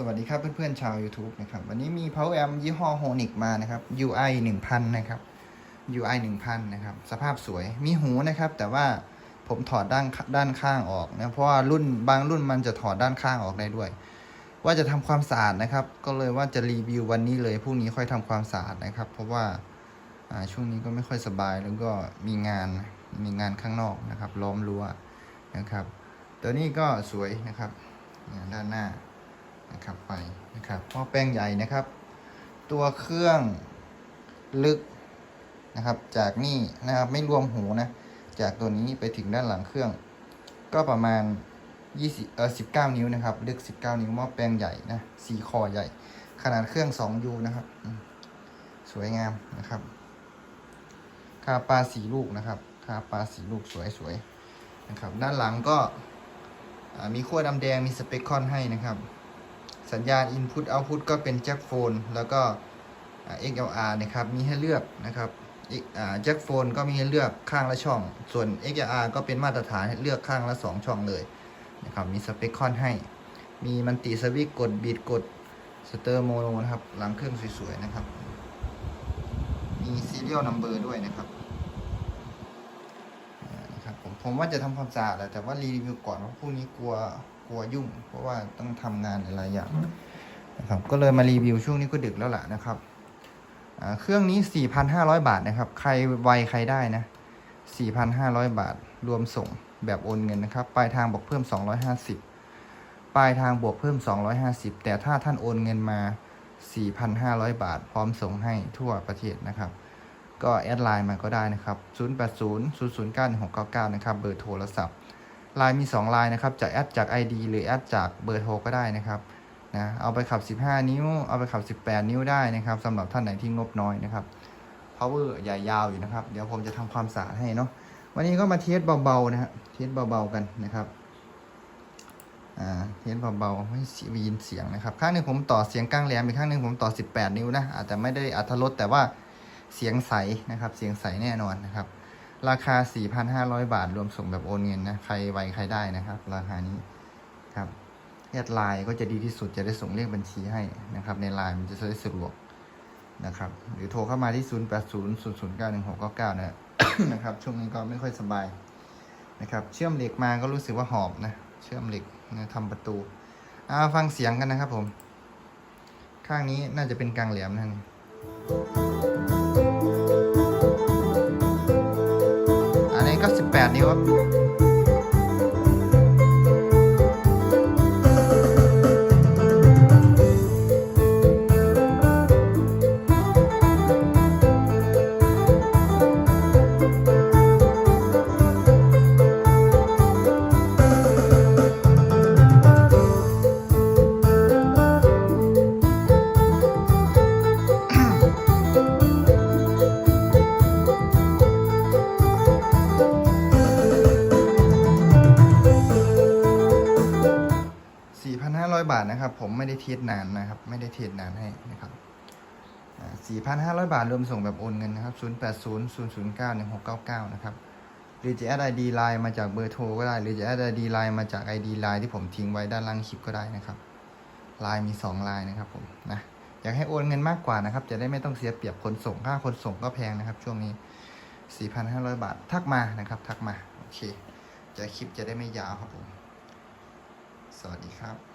สวัสดีครับเพื่อนๆชาว YouTube นะครับวันนี้มี Power Amp ยี่ห้อ Honic มานะครับ UI 1000 นะครับ UI 1000 นะครับ สภาพสวยมีหูนะครับ แต่ว่าผมถอดด้านด้านข้างออกนะเพราะว่ารุ่นบางรุ่นมันจะถอดด้านข้างออกได้ด้วย ว่าจะทำความสะอาดนะครับ ก็เลยว่าจะรีวิววันนี้เลยพรุ่งนี้ค่อยทำความสะอาดนะครับ เพราะว่าช่วงนี้ก็ไม่ค่อยสบายแล้วก็มีงานมีงานข้างนอกนะครับล้อมรั้วนะครับ ตัวนี้ก็สวยนะครับด้านหน้า นะครับไปนะครับหม้อแป้งใหญ่นะครับ ตัวเครื่องลึกนะครับ จากนี่นะครับไม่รวมหูนะ จากตัวนี้ไปถึงด้านหลังเครื่อง ก็ประมาณ20เออ19 นิ้วนะครับลึก 19 นิ้วหม้อแปลงใหญ่นะสีคอใหญ่ ขนาดเครื่อง 2U นะครับ สวยงามนะครับ คาปลาสีลูกนะครับ คาปลาสีลูกสวยๆนะครับ ด้านหลังก็มีขั้วดำแดงมีสเปคคอนให้นะครับ สัญญาณ Input Output ก็เป็นแจ็คโฟนแล้วก็อ่า XLR นะครับ มีให้เลือกนะครับแจ็คโฟนก็มีให้เลือกข้างละช่อง ส่วน XLR ก็เป็นมาตรฐานให้เลือกข้างละ 2 ช่องเลยนะครับ มีสเปคคอนให้ มีมันติสวิตช์กดบีดกดสเตอร์โมโนนะครับ หลังเครื่องสวยๆนะครับ มี serial number ด้วยนะครับนะครับ ผมผมว่าจะทำความสะอาดแหละแต่ว่ารีวิวก่อนเพราะพรุ่งนี้กลัว กลัวยุ่ง เพราะว่าต้องทำงานหลายๆอย่างนะครับก็เลยมารีวิวช่วงนี้ก็ดึกแล้วล่ะนะครับอ่าเครื่องนี้ 4,500 บาทนะครับ ใครไวใครได้นะ 4,500 บาท รวมส่งแบบโอนเงินนะครับ ปลายทางบอกเพิ่ม 250 ปลายทางบวกเพิ่ม 250 แต่ถ้าท่านโอนเงินมา 4,500 บาท พร้อมส่งให้ทั่วประเทศนะครับ ก็แอดไลน์มาก็ได้นะครับ 080 009 1699 นะครับ เบอร์โทรศัพท์ ลน์มี 2ลน์นะครับ จะแอดจาก ID หรือแอดจากเบอร์โทรก็ได้นะครับนะเอาไปขับ 15 นิ้ว เอาไปขับ 18 นิ้วได้นะครับสำหรับท่านไหนที่งบน้อยนะครับ power ใหญ่ยาวอยู่นะครับ เดี๋ยวผมจะทำความสะอาดให้เนาะวันนี้ก็มาเทสเบาๆนะฮะเทสเบาๆกันนะครับอ่าเทสเบาๆไม่เสียินเสียงนะครับ ข้างหนึงผมต่อเสียงกลางแหลมอีกข้างหนึงผมต่อ 18 นิ้วนะอาจจะไม่ได้อัตรสแต่ว่าเสียงใสนะครับ เสียงใสแน่นอนนะครับ ราคา 4,500 บาท รวมส่งแบบโอนเงินนะ ใครไวใครได้นะครับ ราคานี้ครับแอดไลน์ก็จะดีที่สุดจะได้ส่งเลขบัญชีให้นะครับ ในไลน์มันจะได้สะดวกนะครับ หรือโทรเข้ามาที่ 0800091699นะนะครับ ช่วงนี้ก็ไม่ค่อยสบายนะครับ เชื่อมเหล็กมาก็รู้สึกว่าหอบนะ เชื่อมเหล็กนะทำประตูอ่าฟังเสียงกันนะครับผม ข้างนี้น่าจะเป็นกลางแหลมนั่น 98 นิ้วครับ บาทนะครับ ผมไม่ได้เทสนานนะครับ ไม่ได้เทสนานให้นะครับอ่า4,500 บาทรวมส่งแบบโอนเงินนะครับ 0800091699 นะครับ หรือจะแอด ID ไลน์มาจากเบอร์โทรก็ได้ หรือจะแอด ID ไลน์มาจาก ID ไลน์ที่ผมทิ้งไว้ด้านล่างคลิปก็ได้นะครับไลน์มี2ไลน์นะครับผมนะอยากให้โอนเงินมากกว่านะครับ จะได้ไม่ต้องเสียเปรียบคนส่งค่าคนส่งก็แพงนะครับ ช่วงนี้ 4,500 บาททักมานะครับ ทักมาโอเคจะคลิปจะได้ไม่ยาวครับผม สวัสดีครับ